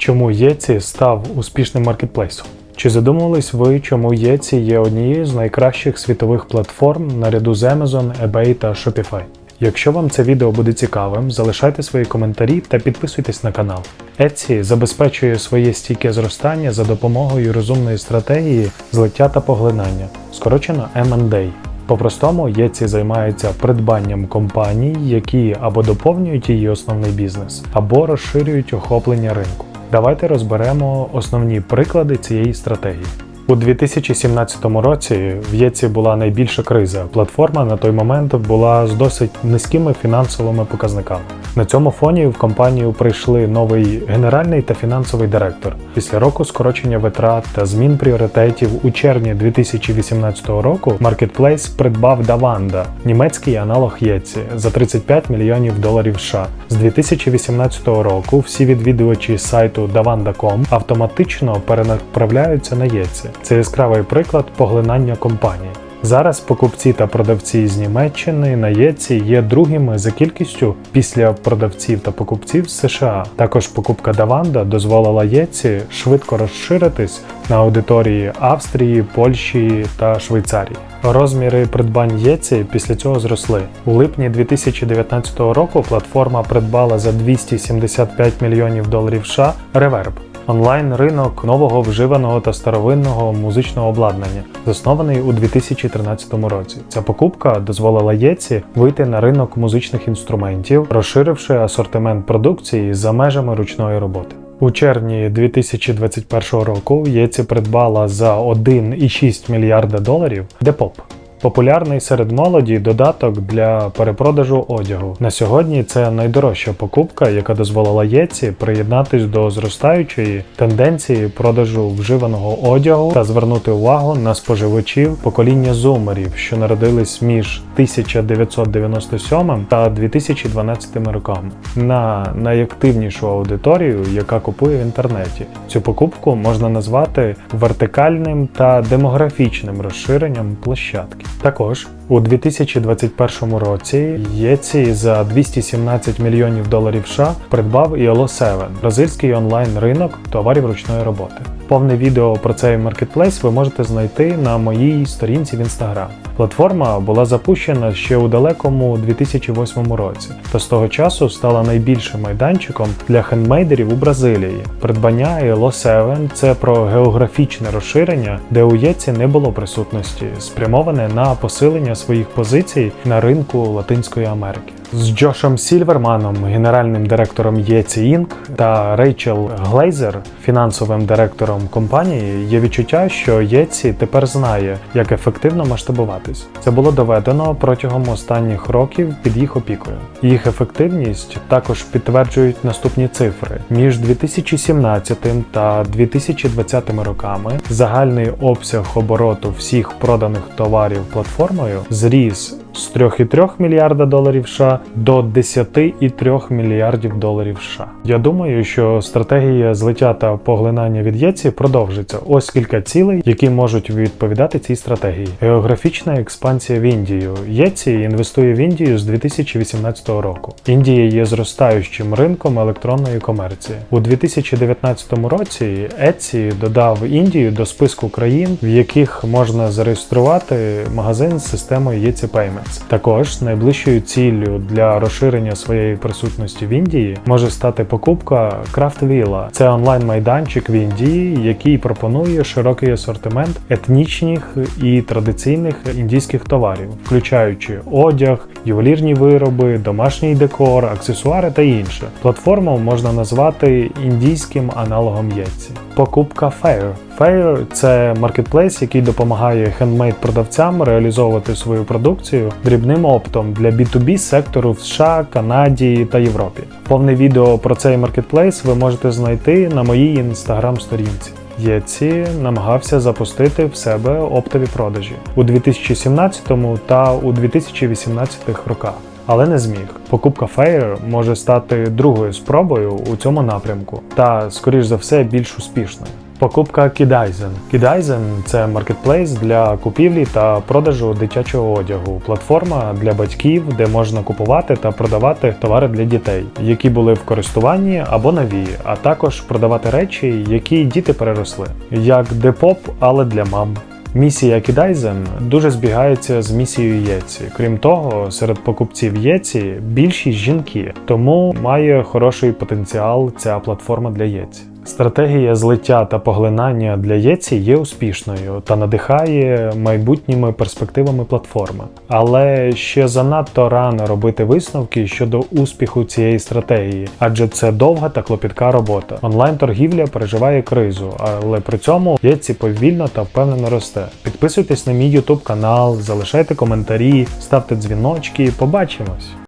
Чому Єці став успішним маркетплейсом? Чи задумувались ви, чому Єці є однією з найкращих світових платформ наряду з Amazon, eBay та Shopify? Якщо вам це відео буде цікавим, залишайте свої коментарі та підписуйтесь на канал. Etsy забезпечує своє стійке зростання за допомогою розумної стратегії злиття та поглинання, скорочено M&A. По-простому, Etsy займається придбанням компаній, які або доповнюють її основний бізнес, або розширюють охоплення ринку. Давайте розберемо основні приклади цієї стратегії. У 2017 році в Єці була найбільша криза. Платформа на той момент була з досить низькими фінансовими показниками. На цьому фоні в компанію прийшли новий генеральний та фінансовий директор. Після року скорочення витрат та змін пріоритетів у червні 2018 року Marketplace придбав Даванда, німецький аналог Єці, за 35 мільйонів доларів США. З 2018 року всі відвідувачі сайту davanda.com автоматично перенаправляються на Єці. Це яскравий приклад поглинання компанії. Зараз покупці та продавці з Німеччини на Єці є другими за кількістю після продавців та покупців з США. Також покупка Даванда дозволила Єці швидко розширитись на аудиторії Австрії, Польщі та Швейцарії. Розміри придбань Єці після цього зросли. У липні 2019 року платформа придбала за 275 мільйонів доларів США Reverb онлайн ринок нового вживаного та старовинного музичного обладнання, заснований у 2013 році. Ця покупка дозволила Єці вийти на ринок музичних інструментів, розширивши асортимент продукції за межами ручної роботи. У червні 2021 року Єці придбала за 1,6 мільярда доларів Депоп. Популярний серед молоді додаток для перепродажу одягу. На сьогодні це найдорожча покупка, яка дозволила Єці приєднатись до зростаючої тенденції продажу вживаного одягу та звернути увагу на споживачів покоління зумерів, що народились між 1997 та 2012 роками, на найактивнішу аудиторію, яка купує в інтернеті. Цю покупку можна назвати вертикальним та демографічним розширенням площадки. Також у 2021 році Єці за 217 мільйонів доларів США придбав ELO 7 бразильський онлайн ринок товарів ручної роботи. Повне відео про цей маркетплейс ви можете знайти на моїй сторінці в Instagram. Платформа була запущена ще у далекому 2008 році, та з того часу стала найбільшим майданчиком для хендмейдерів у Бразилії. Придбання ELO 7 – це про географічне розширення, де у Єці не було присутності, спрямоване на посилення своїх позицій на ринку Латинської Америки. З Джошем Сільверманом, генеральним директором Єці Інк, та Рейчел Глейзер, фінансовим директором компанії, є відчуття, що Єці тепер знає, як ефективно масштабуватись. Це було доведено протягом останніх років під їх опікою. Їх ефективність також підтверджують наступні цифри: між 2017 та 2020 роками загальний обсяг обороту всіх проданих товарів платформою зріс з 3,3 мільярда доларів США до 10,3 мільярдів доларів США. Я думаю, що стратегія злиття та поглинання від ЄЦі продовжиться. Ось кілька цілей, які можуть відповідати цій стратегії. Географічна експансія в Індію. ЄЦі інвестує в Індію з 2018 року. Індія є зростаючим ринком електронної комерції. У 2019 році Etsy додав Індію до списку країн, в яких можна зареєструвати магазин з системою Etsy Payments. Також найближчою ціллю для розширення своєї присутності в Індії може стати покупка Craftvilla. Це онлайн-майданчик в Індії, який пропонує широкий асортимент етнічних і традиційних індійських товарів, включаючи одяг, ювелірні вироби, домашній декор, аксесуари та інше. Платформу можна назвати індійським аналогом Єтсі. Покупка Fair. Fair – це маркетплейс, який допомагає хендмейд-продавцям реалізовувати свою продукцію дрібним оптом для B2B сектору в США, Канаді та Європі. Повне відео про цей маркетплейс ви можете знайти на моїй інстаграм-сторінці. Єці намагався запустити в себе оптові продажі у 2017 та у 2018 роках. Але не зміг. Покупка Fair може стати другою спробою у цьому напрямку, та, скоріш за все, більш успішною. Покупка Kidaizen. Kidaizen – це маркетплейс для купівлі та продажу дитячого одягу. Платформа для батьків, де можна купувати та продавати товари для дітей, які були в користуванні або нові, а також продавати речі, які діти переросли, як Depop, але для мам. Місія Kidaizen дуже збігається з місією Єці. Крім того, серед покупців Єці більшість жінки, тому має хороший потенціал ця платформа для Єці. Стратегія злиття та поглинання для Єці є успішною та надихає майбутніми перспективами платформи. Але ще занадто рано робити висновки щодо успіху цієї стратегії, адже це довга та клопітка робота. Онлайн-торгівля переживає кризу, але при цьому Єці повільно та впевнено росте. Підписуйтесь на мій YouTube канал, залишайте коментарі, ставте дзвіночки. Побачимось!